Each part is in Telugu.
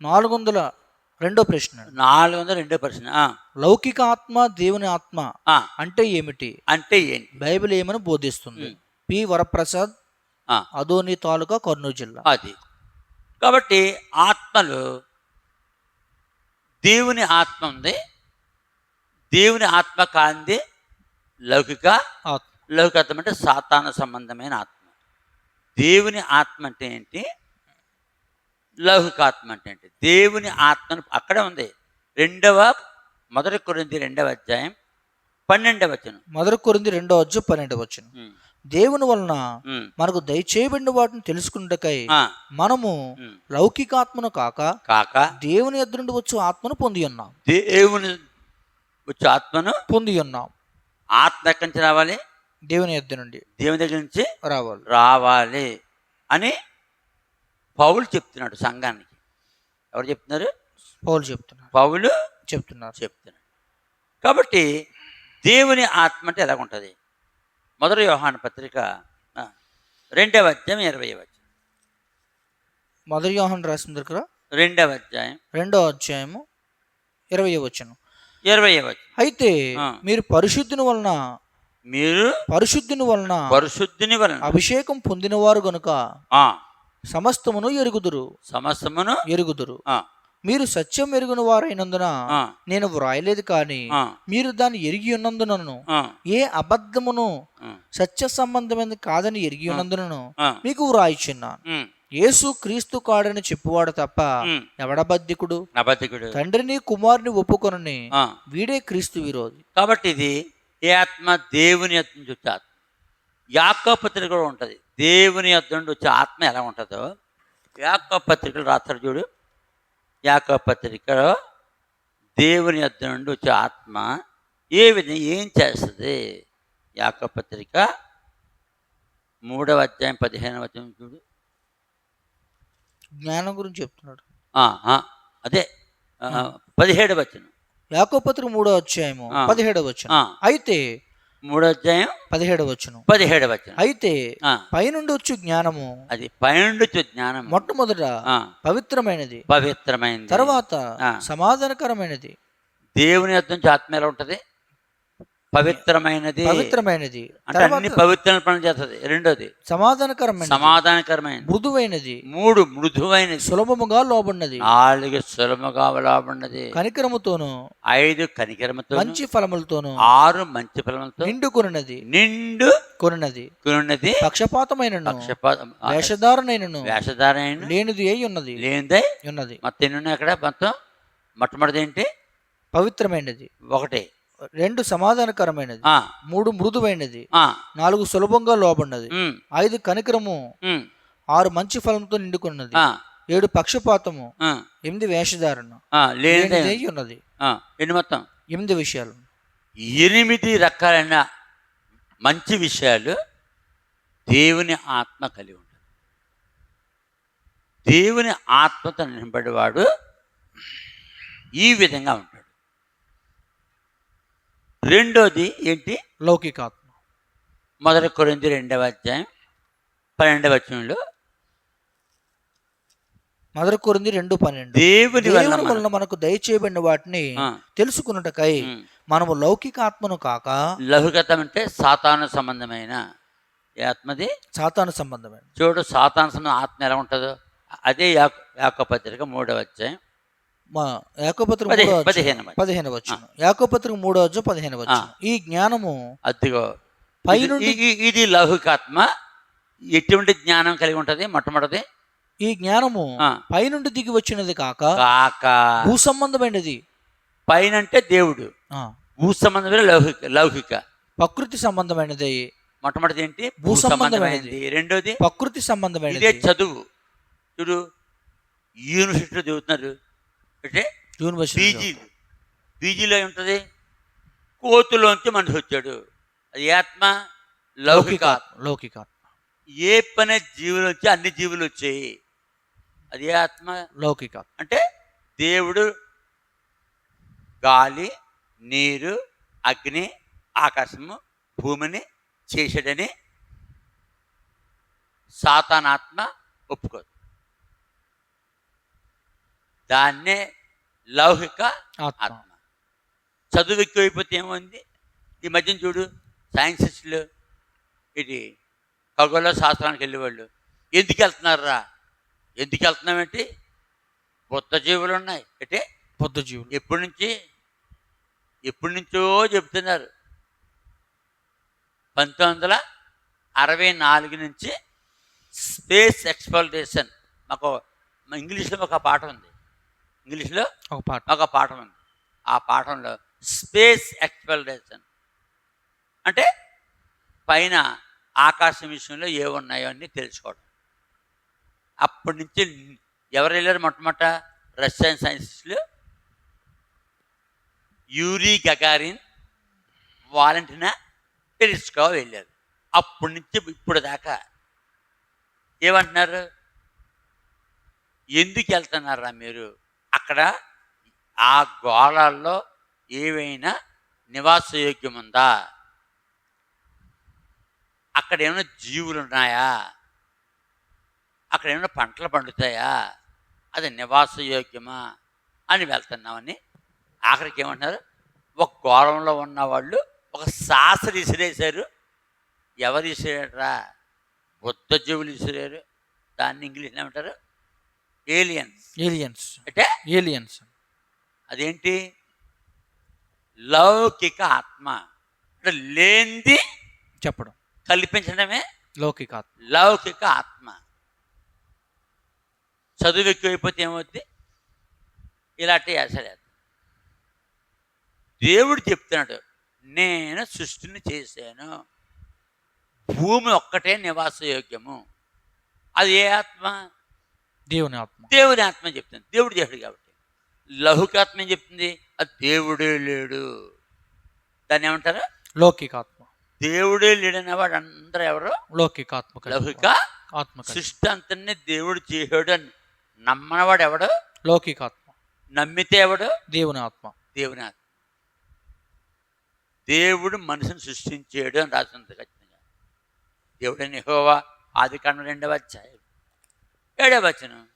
నాలుగు వందల రెండో ప్రశ్న నాలుగు వందల రెండో ప్రశ్న లౌకిక ఆత్మ దేవుని ఆత్మ అంటే ఏమిటి? అంటే ఏంటి? బైబిల్ ఏమని బోధిస్తుంది. పి వరప్రసాద్ అదోని తాలూకా కర్నూలు జిల్లా. అది. కాబట్టి ఆత్మలు దేవుని ఆత్మ ఉంది దేవుని ఆత్మ కాంది లౌకిక ఆత్మ. లౌకికత్వం అంటే సాతాన సంబంధమైన ఆత్మ. దేవుని ఆత్మ అంటే ఏంటి? లౌకికాత్మ అంటే ఏంటి? దేవుని ఆత్మను అక్కడే ఉంది. రెండవ మొదటి కొరింది రెండవ అధ్యాయం పన్నెండవ వచనం. మొదటి కొరింది రెండో అజ్జు పన్నెండు వచ్చిన దేవుని వలన మనకు దయచేయబడిన వాటిని తెలుసుకున్నటకై ఆ, మనము. లౌకికాత్మను కాక కాక దేవుని ఎదురు నుండి వచ్చు ఆత్మను పొంది ఉన్నాం. దేవుని వచ్చే ఆత్మను పొంది ఉన్నాం. ఆత్మ ఎక్కడి నుంచి రావాలి? దేవుని ఎద్దు నుండి దేవుని దగ్గర నుంచి రావాలి. రావాలి అని పౌలు చెప్తున్నాడు సంఘానికి. ఎవరు చెప్తున్నారు? పౌలు చెప్తున్నారు. పౌలు చెప్తున్నారు. చెప్తున్నాడు కాబట్టి దేవుని ఆత్మ అంటే ఎలాగుంటుంది? మొదటి యోహాన పత్రిక రెండవ అధ్యాయం ఇరవై వచ్చిన మొదటి యోహన్ రాసిన దగ్గర రెండవ అధ్యాయం. రెండో అధ్యాయము ఇరవై వచ్చను ఇరవై వచ్చిన అయితే. మీరు పరిశుద్ధిని వలన మీరు పరిశుద్ధిని వలన పరిశుద్ధిని వలన అభిషేకం పొందినవారు గనుక సమస్తమును ఎరుగుదురు. సమస్తమును ఎరుగుదురు. మీరు సత్యం ఎరుగున వారైనందున నేను వ్రాయలేదు కానీ మీరు దాన్ని ఎరిగి ఉన్నందునను ఏ అబద్ధమును సత్య సంబంధమైనది కాదని ఎరిగి ఉన్నందునను మీకు వ్రాయిచున్నాను. యేసు క్రీస్తు కాడని చెప్పువాడు తప్ప. ఎవడబద్ధికుడు? అబద్ధికుడు. తండ్రిని కుమారుని ఒప్పుకొనని వీడే క్రీస్తు విరోధి. కాబట్టి ఇది ఏ ఆత్మ దేవుని ఆత్మ యాక్క పత్రిక కూడా ఉంటుంది. దేవుని యొద్ద నుండి వచ్చే ఆత్మ ఎలా ఉంటుందో యాక్క పత్రికలు రాస్తాడు చూడు. యాక్క పత్రికలో దేవుని యొద్ద నుండి వచ్చే ఆత్మ ఏ విధంగా ఏం చేస్తుంది? యాక్క పత్రిక మూడవ అధ్యాయం పదిహేనవ వచనం చూడు. జ్ఞానం గురించి చెప్తున్నాడు. అదే ఆ, పదిహేడవ వచనం. యాకోపత్రిక మూడో అధ్యాయము. పదిహేడవ వచ్చును అయితే మూడో అధ్యాయం పదిహేడవ వచ్చును పదిహేడవ వచనం అయితే పైనుండి వచ్చు జ్ఞానము. అది పైనుండి జ్ఞానం మొట్టమొదట పవిత్రమైనది. పవిత్రమైనది తర్వాత. సమాధానకరమైనది. దేవుని యొద్ద నుంచి ఆత్మ ఎలా ఉంటుంది? పవిత్రమైనది. పవిత్రమైనది. అంటే అన్ని పవిత్రమైన పనులు చేస్తుంది. రెండోది. సమాధానకరమైనది. సమాధానకరమైనది. మృదువైనది. మూడు మృదువైనది. సులభముగా లోబడినది. నాలుగు సులభగా లాభన్నది కనికరముతోను ఐదు కనికరమతో మంచి ఫలములతోను ఆరు మంచి ఫలములతో నిండుకొనినది నిండు కొనినది. కున్నది. పక్షపాతమైనను. పక్షపాతం వేషధారణైనను. వేషధారైన లేనిది అయి ఉన్నది. లేనిదే ఉన్నది. మొత్తం ఎన్ని ఉన్నాయి అక్కడ మొత్తం మొట్టమొదటి ఏంటి? పవిత్రమైనది. ఒకటి. రెండు సమాధానకరమైనది. మూడు మృదువైనది. నాలుగు సులభంగా లోబడినది. ఐదు కనికరము. ఆరు మంచి ఫలంతో నిండుకున్నది. ఏడు పక్షపాతము. ఎనిమిది వేషధారణ. ఉన్నది. ఎన్ని మొత్తం? ఎనిమిది విషయాలు. ఎనిమిది రకాలైన మంచి విషయాలు దేవుని ఆత్మ కలిగి ఉంటుంది. దేవుని ఆత్మతో నింపడివాడు ఈ విధంగా ఉంటాడు. రెండోది ఏంటి? లౌకికాత్మ. మొదటి కొరింది రెండవ అధ్యాయం పన్నెండవ వచనంలో మొదటి కొరింది రెండు పన్నెండు. దేవుని వలన మనకు. దయచేయబడిన వాటిని తెలుసుకున్నటకై మనము లౌకిక ఆత్మను కాక లౌకికతం అంటే సాతాను సంబంధమైన ఆత్మది? సాతాను సంబంధమైన. చూడు సాతాను సంబంధం ఆత్మ ఎలా ఉంటుందో. అదే యాక యాకపత్రిక మూడవ అధ్యాయం మా యాకోపత్రిక పదిహేను వచ్చిన యాకోపత్రిక మూడో అధ్యాయం పదిహేను వచ్చిన ఈ జ్ఞానము అదిగో పైనుండి ఇది- లౌకికాత్మ ఎటువంటి జ్ఞానం కలిగి ఉంటుంది? మొట్టమొదటి. ఈ జ్ఞానము పైనుండి దిగి వచ్చినది కాక కాక. భూ సంబంధమైనది. పైన అంటే దేవుడు భూ సంబంధమైన లౌకిక లౌకిక ప్రకృతి సంబంధమైనది. మొట్టమొదటి ఏంటి? భూ సంబంధమైనది. రెండోది ప్రకృతి ఇదే సంబంధమైనది చదువు. చూడు యూనివర్సిటీలో చదువుతున్నారు. అంటే పీజీ పీజీలో ఉంటుంది కోతులోంచి మనిషి వచ్చాడు. అది ఆత్మ లౌకిక. లౌకికాత్మ ఏ పని జీవులు వచ్చి అన్ని జీవులు వచ్చాయి. అది ఆత్మ. లౌకికాత్మ అంటే దేవుడు గాలి నీరు అగ్ని ఆకాశము భూమిని చేశాడని సాతానాత్మ ఒప్పుకోదు. దాన్నే లౌకిక ఆత్మ. చదువు ఎక్కువైపోతే ఏమైంది? ఈ మధ్యన చూడు సైన్సిస్టులు ఇది ఖగోళ శాస్త్రానికి వెళ్ళేవాళ్ళు. ఎందుకు వెళ్తున్నారా ఎందుకు వెళ్తున్నామేంటి కొత్త జీవులు ఉన్నాయి. అంటే పొద్దు జీవులు. ఎప్పటి నుంచి? ఎప్పటి నుంచో చెప్తున్నారు పంతొమ్మిది వందల అరవై నాలుగు నుంచి స్పేస్ ఎక్స్ప్లోరేషన్. మాకు ఇంగ్లీష్లో ఒక పాఠం ఉంది. ఇంగ్లీష్లో ఒక పాట. ఒక పాఠం ఉంది. ఆ పాఠంలో స్పేస్ ఎక్స్ప్లోరేషన్ అంటే పైన ఆకాశం విషయంలో ఏ ఉన్నాయో అన్నీ తెలుసుకోవడం. అప్పటి నుంచి ఎవరు వెళ్ళారు మొట్టమొదట? రష్యన్ సైన్సిస్టులు యూరీ గగారిన్ వాలంటీనా టెలిస్కో వెళ్ళారు. అప్పటి నుంచి ఇప్పుడు దాకా ఏమంటున్నారు? ఎందుకు వెళ్తున్నారా మీరు? అక్కడ ఆ గోళాల్లో ఏవైనా నివాసయోగ్యం ఉందా అక్కడ ఏమైనా జీవులు ఉన్నాయా అక్కడ ఏమైనా పంటలు పండుతాయా? అది నివాసయోగ్యమా? అని వెళ్తున్నామని ఆఖరికి ఏమంటున్నారు ఒక గోళంలో ఉన్న వాళ్ళు ఒక శాస్త్ర ఇసిరేశారు. ఎవరు ఇసిరేటరా బుద్ధ జీవులు ఇసిరారు దాన్ని ఇంగ్లీష్లో ఏమంటారు? ఏలియన్స్ ఏలియన్స్ అంటే? ఏలియన్స్ అదేంటి? లౌకిక ఆత్మ. అంటే లేనిది చెప్పడం. కల్పించడమే లౌకిక ఆత్మ. లౌకిక ఆత్మ. చదువు ఎక్కువైపోతే ఏమవుద్ది? ఇలాంటి వేసలేదు దేవుడు చెప్తున్నాడు నేను సృష్టిని చేశాను. భూమి ఒక్కటే నివాసయోగ్యము. అది ఏ ఆత్మ? దేవుని ఆత్మ. దేవుని ఆత్మ చెప్తుంది. దేవుడు చేశాడు కాబట్టి. లౌకికాత్మ ఏం చెప్తుంది? అది దేవుడే లేడు. దాన్ని ఏమంటారు? లౌకిక ఆత్మ. దేవుడే లేడన్న వాడు అందరూ ఎవరు? లౌకిక ఆత్మ కలిగిన లౌకిక. ఆత్మ సృష్టి అంతనే దేవుడు చేశాడు అని నమ్మనవాడు ఎవడు? లౌకిక ఆత్మ. నమ్మితే ఎవడు? దేవుని ఆత్మ. దేవుని ఆత్మ. దేవుడు మనిషిని సృష్టించాడు అని రాసింది ఖచ్చితంగా. దేవుడని హోవా ఆది కాండం రెండవ అధ్యాయం. ఏడవ వచనం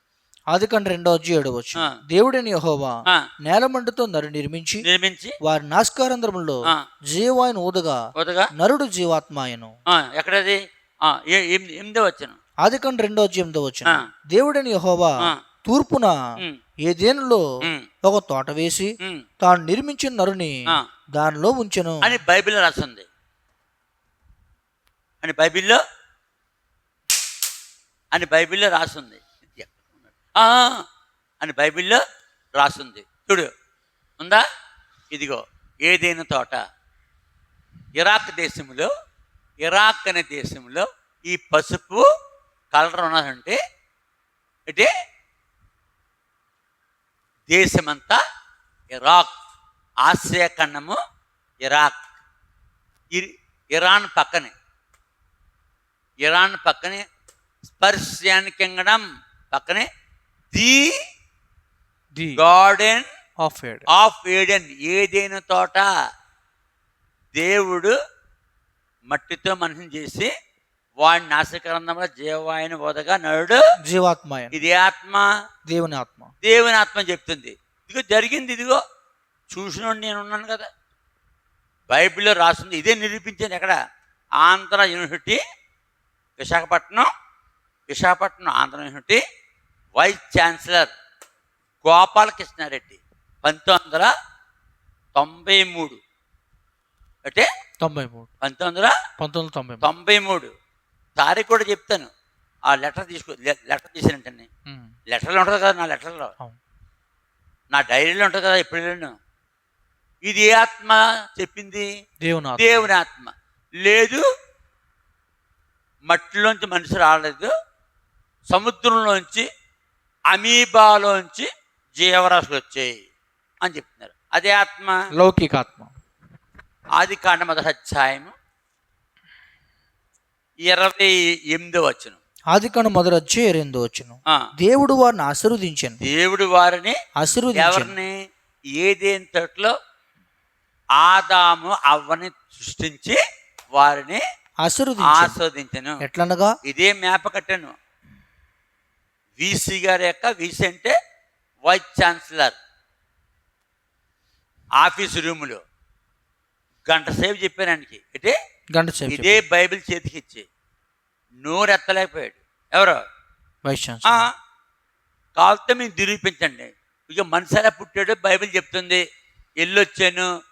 ఆది కంటే రెండో వచ్చి ఏడవచ్చు. దేవుడిని యెహోవా ఆ, నేలమంటతో నరు నిర్మించి నిర్మించి వారి నాస్కారంధ్రములో జీవాయన ఊదగా కొత్తగా నరుడు జీవాత్మాయను. ఎక్కడది? ఎనిమిది- వచనం. ఆది కంటే రెండో వచ్చి ఎనిమిదో వచ్చిన. దేవుడిని యెహోవా తూర్పున ఏదేనులో ఒక తోట వేసి తాను నిర్మించిన నరుని. దానిలో ఉంచెను. అని బైబిల్లో రాస్తుంది అని బైబిల్లో అని బైబిల్లో రాస్తుంది అని బైబిల్లో రాస్తుంది చూడు ఉందా? ఇదిగో ఏదైనా తోట. ఇరాక్ దేశంలో ఇరాక్ అనే దేశంలో ఈ పసుపు కలర్ ఉన్నదంటే అంటే దేశమంతా ఇరాక్ ఆసియా ఖండము ఇరాక్. ఇరాన్ పక్కనే. ఇరాన్ పక్కనే స్పర్శియన్ కింగడం పక్కనే the the garden of ed of Eden. ఏదైనా తోట దేవుడు మట్టితో మనిషిని చేసి వాడి నాశకరంధంలో జీవాయన బోధగా నరుడు. జీవాత్మాయను. ఇది ఆత్మ. దేవుని ఆత్మ. దేవుని ఆత్మ చెప్తుంది. ఇదిగో జరిగింది ఇదిగో. చూసినోడు నేను ఉన్నాను కదా. బైబిల్లో రాస్తుంది ఇదే నిరూపించాను ఎక్కడ? Andhra university Visakhapatnam. Visakhapatnam Andhra university vice chancellor Gopalakrishna Reddy పంతొమ్మిది వందల తొంభై మూడు. అంటే తొంభై మూడు. పంతొమ్మిది వందల పంతొమ్మిది వందల తొంభై తొంభై మూడు. తారీఖు కూడా చెప్తాను. ఆ లెటర్ తీసుకో లెటర్ తీసానంటే ఉమ్, లెటర్లో ఉంటుంది కదా నా లెటర్లో. నా డైరీలో ఉంటుంది కదా ఎప్పుడు ఇది ఏ ఆత్మ చెప్పింది? దేవుని దేవుని ఆత్మ. లేదు మట్టిలోంచి మనిషి రాలేదు. సముద్రంలోంచి అమీబాలోంచి జీవరాశులు వచ్చాయి అని చెప్తున్నారు. అదే ఆత్మ? లౌకిక ఆత్మ ఆది కాండ మొదటి అధ్యాయము ఇరవై ఎనిమిదో వచ్చును ఆది కను మొదలు వచ్చి రెండో వచ్చును దేవుడు వారిని ఆశీర్వదించాను. దేవుడు వారిని ఎవరిని? ఏదేని తోటలో ఆదాము అవ్వని సృష్టించి వారిని ఆశీర్వదించాను. ఆస్వాదించను ఎట్లనగా? ఇదే మేప కట్టాను. వీసీ గారి యొక్క వీసీ అంటే వైస్ ఛాన్సలర్. ఆఫీస్ రూములో. గంట సేపు చెప్పాను ఆయనకి. అంటే గంట సేపు ఇదే బైబిల్ చేతికి ఇచ్చి నోరు ఎత్తలేకపోయాడు ఎవరు? Vice chancellor. కావాలంటే మీరు నిరూపించండి. ఇక ఎలా పుట్టాడు బైబిల్ చెప్తుంది. వెళ్ళొచ్చాను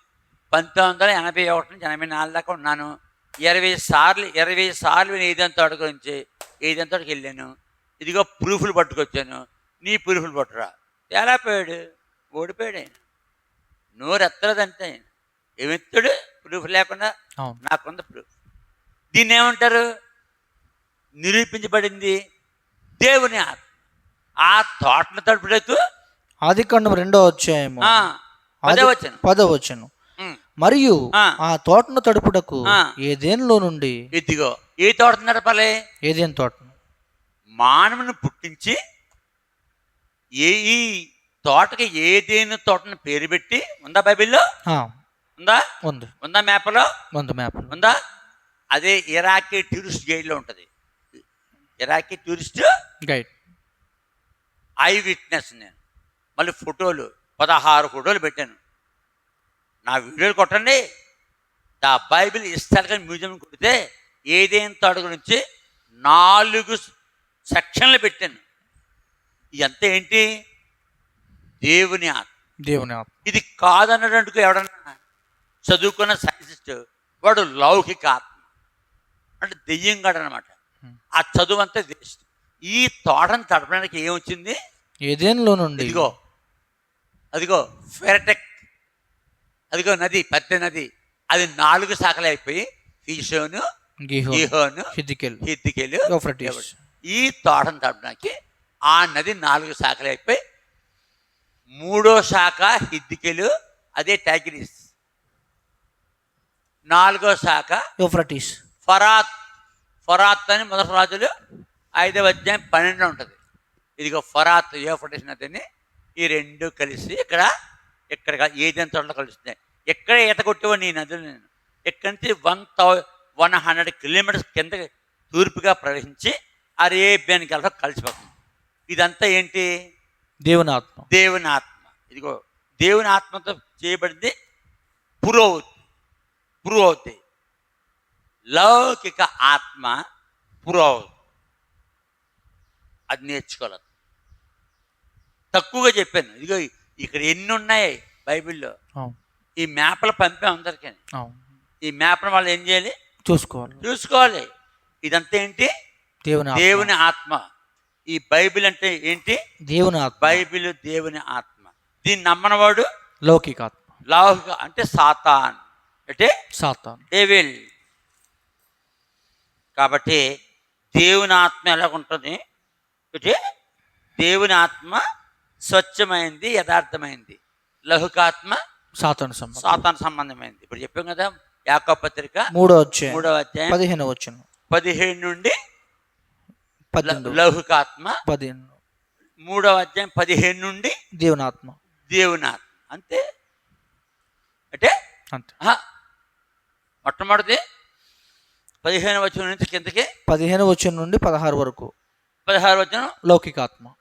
పంతొమ్మిది వందల ఎనభై ఒకటి నుంచి ఎనభై నాలుగు దాకా ఉన్నాను. ఇరవై సార్లు ఇరవై సార్లు నేను ఏదంత తోట గురించి ఏదంత తోటకి వెళ్ళాను. ఇదిగో ప్రూఫ్లు పట్టుకొచ్చాను నీ ప్రూఫ్లు పట్టురా ఎలా పోయాడు? ఓడిపోయాడు. ఆయన నోరు ఎత్తలేదంటే. ఆయన ఏమెత్తాడు ప్రూఫ్ లేకుండా నాకుంది ప్రూఫ్ దీన్ని ఏమంటారు? నిరూపించబడింది దేవుని ఆత్మ. ఆ తోటను తడుపుటకు ఆది కాండం రెండో అధ్యాయము. పదే వచ్చాను మరియు ఆ. తోటను తడుపుటకు. ఏదేన్లో నుండి? ఇదిగో ఏ తోట నడపాలి? ఏదేన్ తోటను? మానవుని పుట్టించి ఏ ఈ తోటకి ఏదేని తోటను పేరు పెట్టి ఉందా బైబిల్లో? ఉందా? ఉంది. ఉందా మేపలో ఉంది మ్యాప్ ఉందా? అదే ఇరాకీ టూరిస్ట్ గైడ్లో ఉంటుంది. Iraqi tourist guide. Eye witness నేను. మళ్ళీ ఫోటోలు పదహారు ఫోటోలు పెట్టాను. నా వీడియోలు కొట్టండి. ద బైబిల్ హిస్టారికల్ మ్యూజియం కొడితే ఏదైనా తాడు గురించి నాలుగు సెక్షన్లు పెట్టాను. ఇదంతా ఏంటి? దేవుని ఆత్మ. దేవుని ఆత్మ. ఇది కాదన్నట్టు ఎవడన్నా చదువుకున్న సైంటిస్ట్ వాడు లౌకిక ఆత్మ. అంటే దెయ్యం అనమాట ఆ చదువు అంతా వేస్ట్. ఈ తోటను తడపడానికి ఏమొచ్చింది? ఏదేన్లో నుండి? ఇదిగో. అదిగో ఫెరటెక్. అదిగో నది పెద్ద నది. అది నాలుగు శాఖలు అయిపోయి ఫీషోను గిహోన్ హిద్దికెల్ హిద్దికెలు. ఈ తోటను తడపడానికి ఆ నది నాలుగు శాఖలు అయిపోయి మూడో శాఖ హిద్దికెలు అదే టైగ్రీస్. నాలుగో శాఖ యూఫ్రటీస్. ఫరాత్. ఫరాత్ అని మొదటి రాజులు ఐదవ అధ్యాయం పన్నెండు ఉంటుంది. ఇదిగో ఫరాత్ యోఫటేస్ నదిని ఈ రెండు కలిసి ఇక్కడ ఇక్కడ ఏదైనా తోటలో కలుస్తున్నాయి? ఎక్కడ ఈత కొట్టేవాడిని ఈ నదులు నేను? ఇక్కడి నుంచి one thou one hundred kilometres కింద తూర్పుగా ప్రవహించి అరేబియన్ గల్ఫ్ కలిసిపోతుంది. ఇదంతా ఏంటి? దేవుని ఆత్మ. దేవుని ఆత్మ. ఇదిగో దేవుని ఆత్మతో చేయబడింది పురోవతి పురోవతి లౌకిక ఆత్మ పురోవతి అది నేర్చుకోవాలి. తక్కువగా చెప్పాను. ఇదిగో ఇక్కడ ఎన్ని ఉన్నాయి బైబిల్లో? ఈ మ్యాప్లు పంపాం అందరికీ. ఈ మ్యాప్ను వాళ్ళు ఏం చేయాలి? చూసుకోవాలి. చూసుకోవాలి. ఇదంతా ఏంటి? దేవుని ఆత్మ. దేవుని ఆత్మ. ఈ బైబిల్ అంటే ఏంటి? దేవుని ఆత్మ. బైబిల్ దేవుని ఆత్మ. దీన్ని నమ్మనవాడు? లౌకిక ఆత్మ. లౌకిక అంటే సాతాన్. అంటే సాతాన్. డేవిల్. కాబట్టి దేవుని ఆత్మ ఎలాగుంటుంది అంటే దేవుని ఆత్మ స్వచ్ఛమైంది యథార్థమైంది. లౌకికాత్మ సాతాను సంబంధం. సాతాన్ సంబంధమైంది. ఇప్పుడు చెప్పాం కదా యాకో పత్రిక మూడో అధ్యాయం మూడవ అధ్యాయం పదిహేను వచ్చును పదిహేను నుండి పద్దెనిమిది లౌకికాత్మ పదిహేను. మూడవ అధ్యాయం పదిహేను నుండి దేవుని ఆత్మ దేవుని ఆత్మ అంతే? అంటే? అంతే. మొట్టమొదటిది పదిహేను వచ్చిన నుంచి కిందకి. పదిహేను వచ్చిన నుండి పదహారు వరకు. పదహారు వచ్చిన లౌకిక ఆత్మ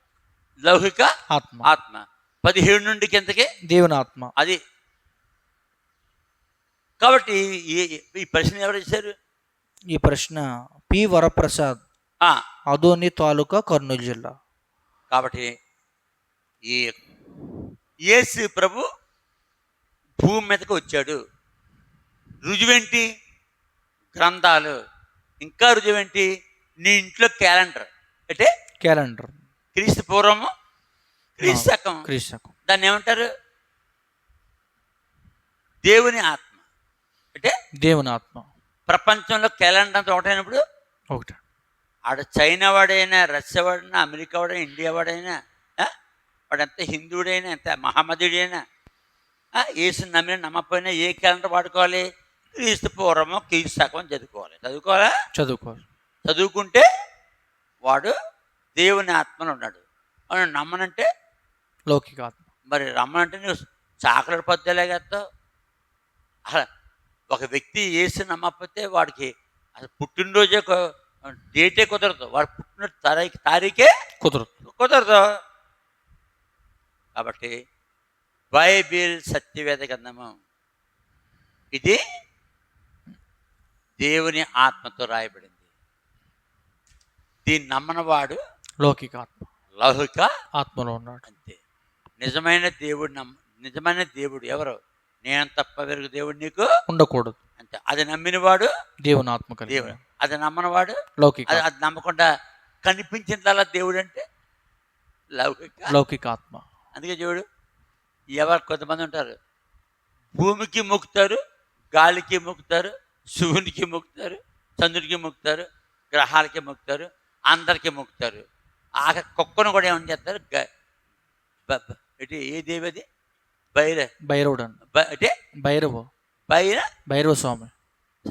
లౌకిక ఆత్మ. ఆత్మ. పదిహేడు నుండి కిందకి. దేవుని ఆత్మ అది. కాబట్టి ఈ ప్రశ్న ఎవరు ఇచ్చారు ఈ ప్రశ్న పి వరప్రసాద్. అదోని తాలూకా కర్నూలు జిల్లా. కాబట్టి ఈ యేసు ప్రభు భూమి మీదకి వచ్చాడు. రుజువేంటి? గ్రంథాలు. ఇంకా రుజువేంటి? నీ ఇంట్లో క్యాలెండర్. అంటే క్యాలెండర్. క్రీస్తు పూర్వము క్రీస్తు శకం. క్రీస్తకం దాన్ని ఏమంటారు? దేవుని ఆత్మ. అంటే దేవుని ఆత్మ. ప్రపంచంలో క్యాలెండర్ అంతా ఒకటైనప్పుడు ఒకటి. ఆడ చైనా వాడైనా రష్యా వాడైనా అమెరికా వాడైనా ఇండియా వాడైనా? వాడంత హిందువుడైనా ఎంత మహమ్మదుడైనా ఆ, యేసుని నమ్మిన నమ్మకపోయినా ఏ క్యాలెండర్ వాడుకోవాలి? క్రీస్తు పూర్వము క్రీస్తు శకం చదువుకోవాలి. చదువుకోవాలా? చదువుకోవాలి. చదువుకుంటే వాడు దేవుని ఆత్మలో ఉన్నాడు. నమ్మనంటే లౌకిక ఆత్మ. మరి రమ్మనంటే నువ్వు చాకలెట్ పద్దెలాగేస్తావు అసలు ఒక వ్యక్తి వేసి నమ్మకపోతే వాడికి అసలు పుట్టినరోజే డేటే కుదరదు. వాడు పుట్టిన తారీఖు తారీఖే కుదరదు. కుదరదు. కాబట్టి బైబిల్ సత్యవేద గ్రంథము. ఇది దేవుని ఆత్మతో రాయబడింది. దీన్ని నమ్మనవాడు లౌకిక ఆత్మ. లౌకిక ఆత్మలో ఉన్నాడు. అంతే. నిజమైన దేవుడు నమ్మ నిజమైన దేవుడు ఎవరు? నేను తప్ప వెరుగు దేవుడు నీకు ఉండకూడదు. అంతే. అది నమ్మినవాడు దేవుని ఆత్మ కలిగి దేవుడు. అది నమ్మనవాడు లౌకిక. అది అది నమ్మకుండా కనిపించిన దేవుడు అంటే లౌకిక. లౌకిక ఆత్మ అందుకే చూడు ఎవరు కొంతమంది ఉంటారు భూమికి మొక్కుతారు గాలికి మొక్కుతారు శివునికి మొక్కుతారు చంద్రుడికి మొక్కుతారు గ్రహాలకి మొక్కుతారు అందరికీ మొక్కుతారు. ఆక కుక్కను కూడా ఏమని చేస్తారు? ఏ దేవి అది? బైర. భైరవుడు అంటే. భైరవ బైర. భైరవ స్వామి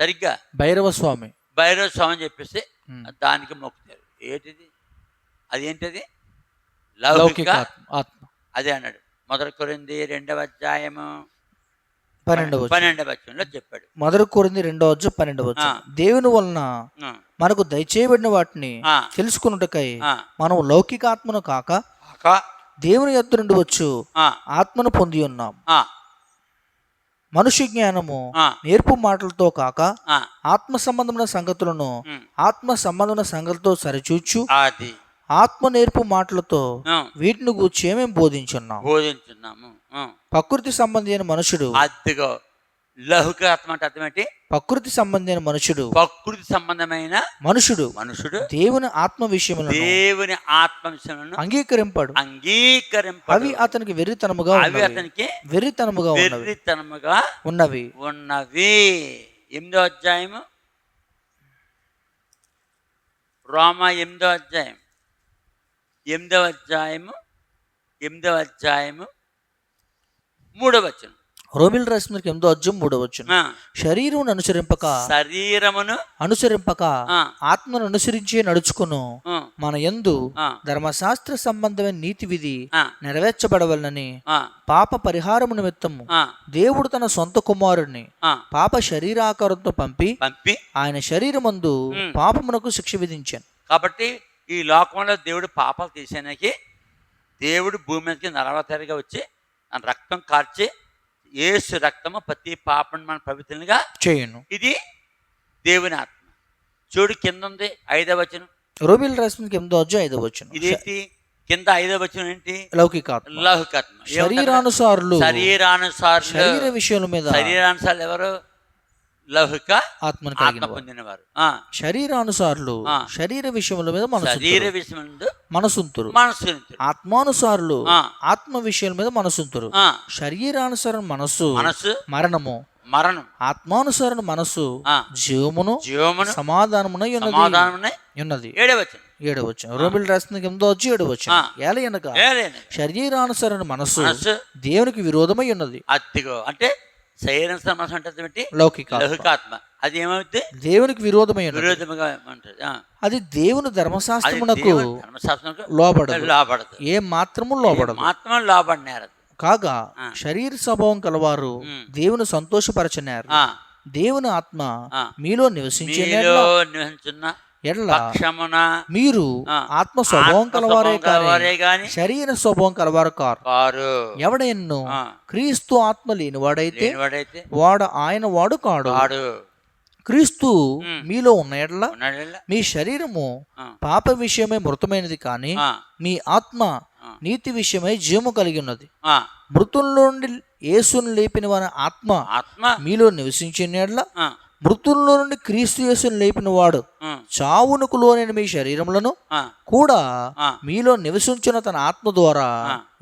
సరిగ్గా. భైరవ స్వామి భైరవ స్వామి అని చెప్పేసి ఉమ్. దానికి మొక్కుతారు. ఏంటిది అదేంటిది? లౌకిక లౌకిక ఆత్మ అదే అన్నాడు. మొదటి కొరింది రెండవ అధ్యాయము పన్నెండవ. పన్నెండవ అధ్యాయంలో చెప్పాడు. మొదటి కోరింది రెండవ వచ్చు పన్నెండవ. దేవుని వలన మనకు దయచేయబడిన వాటిని తెలుసుకున్నటకై. మనం లౌకిక ఆత్మను కాక దేవుని యొద్ద నుండి వచ్చు ఆత్మను పొంది ఉన్నాం. మనుష్య జ్ఞానము నేర్పు మాటలతో కాక ఆత్మ సంబంధమైన సంగతులను ఆత్మ సంబంధమైన సంగతులతో సరిచూచు అది ఆత్మ నేర్పు మాటలతో వీటిని గూర్చి ఏమేం బోధించున్నాం బోధించున్నాము. ప్రకృతి సంబంధి అయిన మనుషుడు అదిగో. లౌకిక ఆత్మ అంటే అర్థం ఏంటి? ప్రకృతి సంబంధి అయిన మనుషుడు. ప్రకృతి సంబంధమైన మనుషుడు. మనుషుడు. దేవుని ఆత్మ విషయములను దేవుని ఆత్మ విషయంలో అంగీకరింపాడు. అంగీకరింప అవి అతనికి వెర్రితనముగా అవి అతనికి వెర్రితనముగా ఉన్నవి. వెర్రితనముగా ఉన్నవి. ఉన్నవి. ఎనిమిదో అధ్యాయము. రోమ ఎనిమిదో అధ్యాయం. ఎనిమిదవ అధ్యాయము ఎనిమిదవ అధ్యాయము మూడవ వచనం. రోమిల్ రాసిన ఎనిమిదో అధ్యాయం మూడో వచ్చిన ఆ, శరీరం అనుసరింపక శరీరమును? అనుసరింపక ఆత్మను అనుసరించి నడుచుకును. మన యందు ఆ, ధర్మశాస్త్ర సంబంధమైన నీతి విధి నెరవేర్చబడవలనని పాప పరిహారము నిమిత్తము దేవుడు తన సొంత కుమారుణ్ణి పాప శరీరాకారంతో పంపి పంపి ఆయన శరీరమందు. పాపమునకు శిక్ష విధించాను. కాబట్టి ఈ లోకంలో దేవుడు పాపాలు తీసేనాకి దేవుడు భూమి మీదకి నలవతరిగా వచ్చి రక్తం కార్చి ఏసు రక్తము ప్రతి పాపను మన పవిత్రంగా చేయను. ఇది దేవుని ఆత్మ. చూడు కింద ఉంది ఐదవ వచనం. రోమిల్ రాసిన ఎనిమిదో అధ్యాయం ఐదో వచ్చిన ఇదేంటి? కింద ఐదవ వచనం ఏంటి? లౌకిక ఆత్మ లౌకికాత్మ శరీరానుసారులు. శరీరానుసారులు. శరీర విషయాల మీద. శరీరానుసారులు ఎవరు? ఆత్మను ఆత్మ. పొందినవారు. శరీరానుసారులు. శరీర విషయముల మీద మనసు శరీర విషయం మనసుంతురు. మనసు ఆత్మానుసారులు. ఆత్మ విషయాల మీద మనసుంతురు శరీరానుసారం మనస్సు మనసు మరణము. మరణం. ఆత్మానుసారణ మనస్సు ఆ, జీవమును జీవమును సమాధానమునై ఉన్నది. సమాధానమునే ఉన్నది. ఏడవచనం. ఏడవచ్చు రోమిల్ రాసిన వచ్చి ఏడవచ్చు ఏలేని శరీరానుసరణ మనస్సు మనసు దేవునికి విరోధమై ఉన్నది. అత్తిగో అంటే శరీరం మనసు అంటే ఏమిటి? లౌకిక ఆత్మ. లౌకికాత్మ. అది ఏమవుతుంది దేవునికి విరోధమై ఉన్నది విరోధముగా ఉంటుంది. అది దేవుని ధర్మశాస్త్రమునకు దేవుని ధర్మశాస్త్రంకు లోబడదు. లోబడదు. ఏ మాత్రము లోబడదు. మాత్రం లోబడినారు. కాగా. శరీర స్వభావం కలవారు. దేవుని సంతోషపరచనారు దేవుని ఆత్మ. మీలో నివసించే నివసించున్న పక్షమున మీరు. ఆత్మ స్వభావం కలవారే కానీ శరీర స్వభావం కలవారు కారు. కారు. ఎవడెన్ను? క్రీస్తు ఆత్మ లేనివాడైతే లేనివాడైతే వాడు ఆయన వాడు కాడు. క్రీస్తు. మీలో ఉన్న ఎడ్ల మీ శరీరము పాప విషయమై మృతమైనది కానీ మీ ఆత్మ. నీతి విషయమై జీవము కలిగి ఉన్నది. మృతుల్లో నుండి యేసును లేపిన వారి ఆత్మ ఆత్మ మీలో నివసించిన ఎడ్ల మృతుల్లో నుండి క్రీస్తు యేసును లేపిన వాడు చావునకు లోనైన మీ శరీరములను. కూడా. మీలో నివసించిన తన ఆత్మ ద్వారా.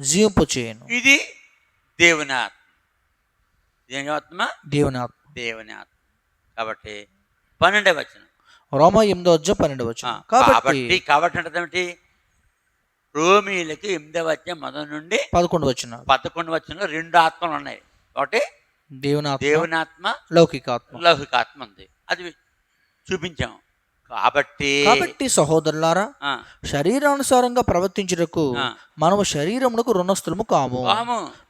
జీవింపు చేయను ఇది దేవుని ఆత్మ. దేని ఆత్మ? దేవుని ఆత్మ. దేవుని ఆత్మ. కాబట్టి పన్నెండే వచనం. రోమా ఎనిమిదో అధ్యాయం పన్నెండు ఆ, వచ్చిన కాబట్టి కాబట్టి అంటే రోమీలకి ఎనిమిదవ అధ్యాయం మొదటి నుండి పదకొండు వచ్చిన పదకొండు వచనంలో రెండు ఆత్మలు ఉన్నాయి. ఒకటి దేవుని ఆత్మ దేవుని ఆత్మ లౌకిక ఆత్మ లౌకిక ఆత్మ ఉంది. అది చూపించాము. కాబట్టి కాబట్టి సహోదరులారా శరీరానుసారంగా ప్రవర్తించుటకు. మనము శరీరమునకు రుణస్థులము కాము.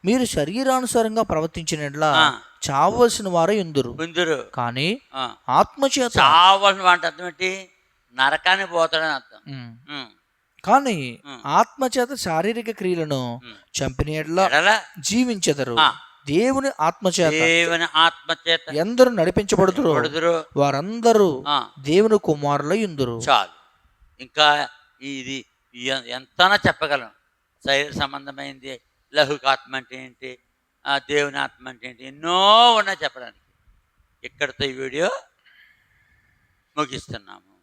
మీరు శరీరానుసారంగా ప్రవర్తించినట్లా ఆ. చావవలసిన వారే ఎందురు ముందురు కానీ ఆత్మచేత చావాల్సిన వాటి అర్థం ఏంటి? నరకానికి పోతాడని అర్థం. కానీ. ఆత్మచేత శారీరక క్రియలను. చంపిన జీవించెదరు. దేవుని ఆత్మచేత దేవుని ఆత్మ చేత ఎందరు నడిపించబడుతురు వారందరూ ఆ, దేవుని కుమారులై ఉందురు. చాలు. ఇంకా ఇది ఎంతనా చెప్పగలను శరీర సంబంధమైంది లౌకిక ఆత్మ అంటే ఏంటి? ఆ, దేవుని ఆత్మ అంటే ఏంటి? ఎన్నో ఉన్నాయి చెప్పడానికి. ఇక్కడితో ఈ వీడియో ముగిస్తున్నాము.